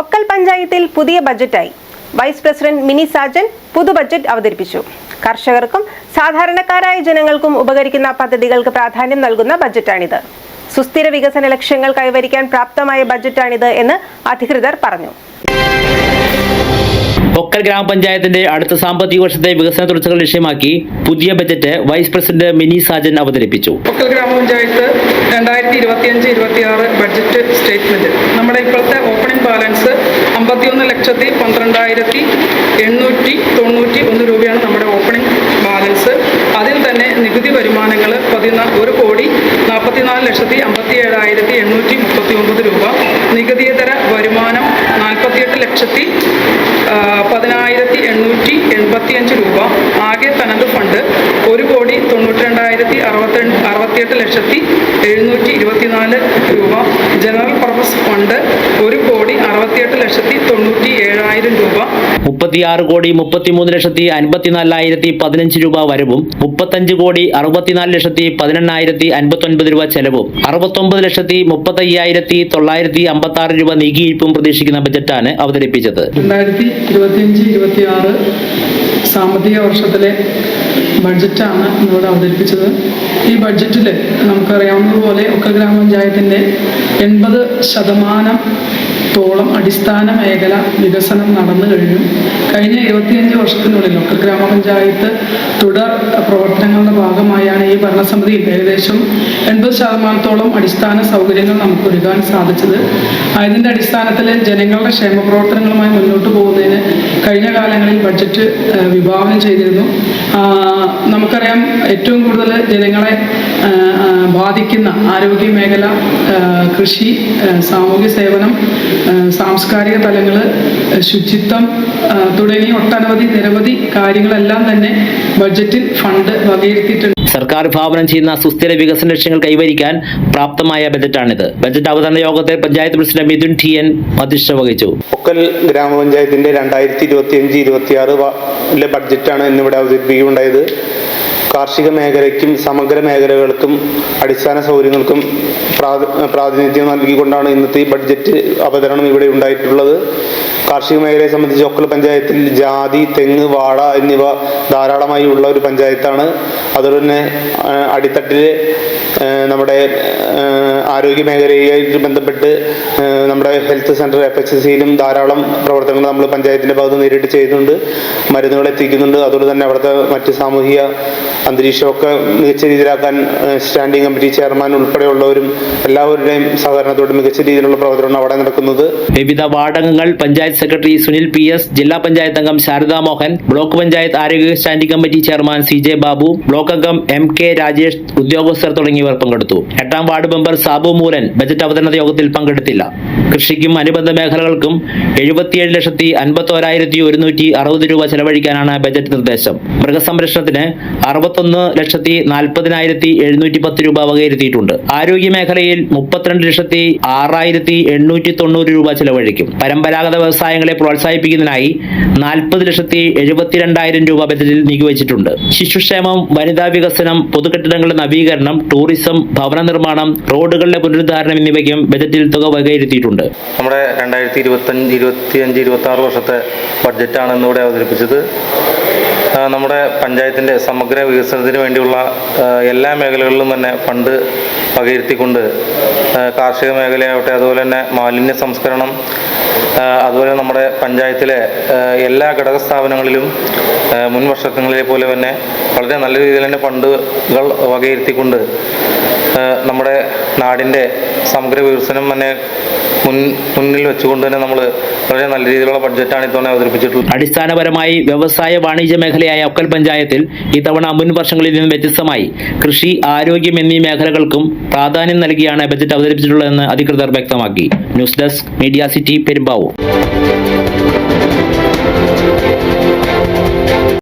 ഒക്കൽ പഞ്ചായത്തിൽ പുതിയ ബജറ്റായി. വൈസ് പ്രസിഡന്റ് മിനി സാജൻ പുതു ബജറ്റ് അവതരിപ്പിച്ചു. കർഷകർക്കും സാധാരണക്കാരായ ജനങ്ങൾക്കും ഉപകരിക്കുന്ന പദ്ധതികൾക്ക് പ്രാധാന്യം നൽകുന്ന ബജറ്റാണിത്. സുസ്ഥിര വികസന ലക്ഷ്യങ്ങൾ കൈവരിക്കാൻ പ്രാപ്തമായ ബജറ്റാണിത് എന്ന് അധികൃതർ പറഞ്ഞു. ഒക്കൽ ഗ്രാമപഞ്ചായത്തിന്റെ അടുത്ത സാമ്പത്തിക വർഷത്തെ വികസന തുടർച്ചകൾ ലക്ഷ്യമാക്കി പുതിയ budget vice president Mini Sajan അവതരിപ്പിച്ചു. ഒക്കൽ ഗ്രാമപഞ്ചായത്ത് രണ്ടായിരത്തി ഇരുപത്തിയഞ്ച് ഇരുപത്തിയാറ് ബഡ്ജറ്റ് സ്റ്റേറ്റ്മെന്റ്. നമ്മുടെ ഇപ്പോഴത്തെ ഓപ്പണിംഗ് ബാലൻസ് അമ്പത്തിയൊന്ന് ലക്ഷത്തി പന്ത്രണ്ടായിരത്തി എണ്ണൂറ്റി തൊണ്ണൂറ്റി ഒന്ന് രൂപയാണ് നമ്മുടെ ഓപ്പണിംഗ് ബാലൻസ് അതിൽ തന്നെ നികുതി വരുമാനങ്ങൾ പതിനാ ഒരു കോടി നാൽപ്പത്തിനാല് ലക്ഷത്തി അമ്പത്തി ഏഴായിരത്തി എണ്ണൂറ്റി മുപ്പത്തി ഒമ്പത് രൂപ. നികുതിയേതര വരുമാനം നാൽപ്പത്തിയെട്ട് ലക്ഷത്തി പതിനായിരത്തി എണ്ണൂറ്റി എൺപത്തിയഞ്ച് രൂപ. ആകെ തനത് ഫണ്ട് രണ്ടായിരത്തി അറുപത്തി അറുപത്തിയെട്ട് ലക്ഷത്തി എഴുന്നൂറ്റി ഇരുപത്തിനാല് രൂപ. ജനറൽ പർപ്പസ് ഫണ്ട് ഒരു കോടി അറുപത്തിയെട്ട് ലക്ഷത്തി തൊണ്ണൂറ്റി ഏഴായിരം രൂപ. മുപ്പത്തിയാറ് കോടി മുപ്പത്തിമൂന്ന് ലക്ഷത്തി അൻപത്തിനാലായിരത്തി പതിനഞ്ച് രൂപ വരവും. മുപ്പത്തഞ്ച് കോടി അറുപത്തിനാല് ലക്ഷത്തി പതിനെണ്ണായിരത്തി അൻപത്തൊൻപത് രൂപ ചെലവും. അറുപത്തൊമ്പത് ലക്ഷത്തി മുപ്പത്തയ്യായിരത്തി തൊള്ളായിരത്തി അമ്പത്തി ആറ് രൂപ നീക്കിയിരിപ്പും പ്രതീക്ഷിക്കുന്ന ബജറ്റാണ് അവതരിപ്പിച്ചത്. രണ്ടായിരത്തി ഇരുപത്തിയഞ്ച് ഇരുപത്തിയാറ് സാമ്പത്തിക വർഷത്തിലെ ബഡ്ജറ്റാണ് ഇന്നിവിടെ അവതരിപ്പിച്ചത്. ഈ ബഡ്ജറ്റിൽ നമുക്കറിയാവുന്നതുപോലെ ഒക്കെ ഗ്രാമപഞ്ചായത്തിന്റെ എൺപത് ശതമാനം തോളം അടിസ്ഥാന മേഖല വികസനം നടന്നു കഴിഞ്ഞു. കഴിഞ്ഞ ഇരുപത്തിയഞ്ച് വർഷത്തിനുള്ളിൽ ഒക്കെ ഗ്രാമപഞ്ചായത്ത് തുടർ പ്രവർത്തനങ്ങളുടെ ഭാഗമായാണ് ഈ ഭരണസമിതിയിൽ ഏകദേശം എൺപത് ശതമാനത്തോളം അടിസ്ഥാന സൗകര്യങ്ങൾ നമുക്ക് ഒരുക്കാൻ സാധിച്ചത്. അതിന്റെ അടിസ്ഥാനത്തിൽ ജനങ്ങളുടെ ക്ഷേമ പ്രവർത്തനങ്ങളുമായി മുന്നോട്ട് പോകുന്നതിന് കഴിഞ്ഞ കാലങ്ങളിൽ ബഡ്ജറ്റ് വിഭാവനം ചെയ്തിരുന്നു. നമുക്കറിയാം ഏറ്റവും കൂടുതൽ ജനങ്ങളെ ബാധിക്കുന്ന ആരോഗ്യ മേഖല കൃഷി സാമൂഹ്യ സേവനം സാംസ്കാരിക തലങ്ങൾ ശുചിത്വം തുടങ്ങി ഒട്ടനവധി നിരവധി കാര്യങ്ങളെല്ലാം തന്നെ ബഡ്ജറ്റിൽ ഫണ്ട് വകയിരുത്തിയിട്ടുണ്ട്. സർക്കാർ വിഭാവനം ചെയ്യുന്ന സുസ്ഥിര വികസന ലക്ഷ്യങ്ങൾ കൈവരിക്കാൻ പ്രാപ്തമായ ബജറ്റാണിത്. ബജറ്റ് അവതരണ യോഗത്തെ panchayat president Mithun T N അധ്യക്ഷത വഹിച്ചു. ഒക്കൽ ഗ്രാമപഞ്ചായത്തിന്റെ രണ്ടായിരത്തി ഇരുപത്തി അഞ്ച് ഇരുപത്തി ആറ് ബഡ്ജറ്റാണ് ഇന്നിവിടെ അവതരിപ്പിക്കുകയുണ്ടായത്. കാർഷിക മേഖലയ്ക്കും സമഗ്ര മേഖലകൾക്കും അടിസ്ഥാന സൗകര്യങ്ങൾക്കും പ്രാതി- പ്രാതിനിധ്യം നൽകിക്കൊണ്ടാണ് ഇന്നത്തെ ഈ ബഡ്ജറ്റ് അവതരണം ഇവിടെ ഉണ്ടായിട്ടുള്ളത്. കാർഷിക മേഖലയെ സംബന്ധിച്ച് ഒക്കൽ പഞ്ചായത്തിൽ ജാതി തെങ്ങ് വാഴ എന്നിവ ധാരാളമായി ഉള്ള ഒരു പഞ്ചായത്താണ്. അതുപോലെ തന്നെ അടിത്തട്ടിലെ നമ്മുടെ ആരോഗ്യ മേഖലയുമായിട്ട് ബന്ധപ്പെട്ട് നമ്മുടെ ഹെൽത്ത് സെന്റർ എഫ് എച്ച് സിയിലും ധാരാളം പ്രവർത്തനങ്ങൾ നമ്മൾ പഞ്ചായത്തിന്റെ ഭാഗത്ത് നേരിട്ട് ചെയ്യുന്നുണ്ട്. മരുന്നുകൾ എത്തിക്കുന്നുണ്ട്. അതുകൊണ്ട് തന്നെ അവിടുത്തെ മറ്റ് സാമൂഹിക അന്തരീക്ഷമൊക്കെ മികച്ച രീതിയിലാക്കാൻ സ്റ്റാൻഡിംഗ് കമ്മിറ്റി ചെയർമാൻ ഉൾപ്പെടെയുള്ളവരും എല്ലാവരുടെയും സഹകരണത്തോടെ മികച്ച രീതിയിലുള്ള പ്രവർത്തനമാണ് അവിടെ നടക്കുന്നത്. വിവിധ വാർഡംഗങ്ങൾ panchayat secretary Sunil P S ജില്ലാ പഞ്ചായത്ത് അംഗം ശാരദാ മോഹൻ ബ്ലോക്ക് പഞ്ചായത്ത് ആരോഗ്യ standing committee chairman C J Babu block അംഗം എം കെ രാജേഷ് ഉദ്യോഗസ്ഥർ തുടങ്ങിയവർ പങ്കെടുത്തു. എട്ടാം ward member Sabu Moolan budget അവതരണ യോഗത്തിൽ പങ്കെടുത്തില്ല. കൃഷിക്കും അനുബന്ധ മേഖലകൾക്കും എഴുപത്തിയേഴ് ലക്ഷത്തി അൻപത്തോരായിരത്തി ഒരുന്നൂറ്റി അറുപത് രൂപ ചെലവഴിക്കാനാണ് ബജറ്റ് നിർദ്ദേശം. മൃഗസംരക്ഷണത്തിന് അറുപത്തൊന്ന് ലക്ഷത്തി നാൽപ്പതിനായിരത്തി എഴുന്നൂറ്റി പത്ത് രൂപ വകയിരുത്തിയിട്ടുണ്ട്. ആരോഗ്യ മേഖലയിൽ മുപ്പത്തിരണ്ട് ലക്ഷത്തി ആറായിരത്തി എണ്ണൂറ്റി തൊണ്ണൂറ് രൂപ ചെലവഴിക്കും. പരമ്പരാഗത വ്യവസായങ്ങളെ പ്രോത്സാഹിപ്പിക്കുന്നതിനായി നാൽപ്പത് ലക്ഷത്തി എഴുപത്തിരണ്ടായിരം രൂപ ബജറ്റിൽ നീക്കിവച്ചിട്ടുണ്ട്. ശിശുക്ഷേമം വനിതാ വികസനം പൊതുകെട്ടിടങ്ങളുടെ നവീകരണം ടൂറിസം ഭവന നിർമ്മാണം റോഡുകളുടെ പുനരുദ്ധാരണം എന്നിവയ്ക്കും ബജറ്റിൽ തുക വകയിരുത്തിയിട്ടുണ്ട്. നമ്മുടെ രണ്ടായിരത്തി ഇരുപത്തഞ്ച് ഇരുപത്തിയഞ്ച് ഇരുപത്തി ആറ് വർഷത്തെ ബഡ്ജറ്റാണ് ഇന്നിവിടെ അവതരിപ്പിച്ചത്. നമ്മുടെ പഞ്ചായത്തിന്റെ സമഗ്ര വികസനത്തിന് വേണ്ടിയുള്ള എല്ലാ മേഖലകളിലും തന്നെ ഫണ്ട് വകയിരുത്തിക്കൊണ്ട് കാർഷിക മേഖലയാവട്ടെ അതുപോലെ തന്നെ മാലിന്യ സംസ്കരണം അതുപോലെ നമ്മുടെ പഞ്ചായത്തിലെ എല്ലാ ഘടക സ്ഥാപനങ്ങളിലും മുൻ വർഷങ്ങളിലെ പോലെ തന്നെ വളരെ നല്ല രീതിയിൽ തന്നെ ഫണ്ടുകൾ വകയിരുത്തിക്കൊണ്ട് നമ്മുടെ നാടിന്റെ സമഗ്ര വികസനം തന്നെ മുൻ മുന്നിൽ വെച്ചുകൊണ്ട് തന്നെ നമ്മൾ വളരെ നല്ല രീതിയിലുള്ള ബഡ്ജറ്റാണ് ഇത്തവണ അവതരിപ്പിച്ചിട്ടുള്ളത്. അടിസ്ഥാനപരമായി വ്യവസായ വാണിജ്യ മേഖലയായ ഒക്കൽ പഞ്ചായത്തിൽ ഇത്തവണ മുൻ വർഷങ്ങളിൽ നിന്നും വ്യത്യസ്തമായി കൃഷി ആരോഗ്യം എന്നീ മേഖലകൾക്കും പ്രാധാന്യം നൽകിയാണ് ബജറ്റ് അവതരിപ്പിച്ചിട്ടുള്ളതെന്ന് അധികൃതർ വ്യക്തമാക്കി. News desk media city Perumbavoor.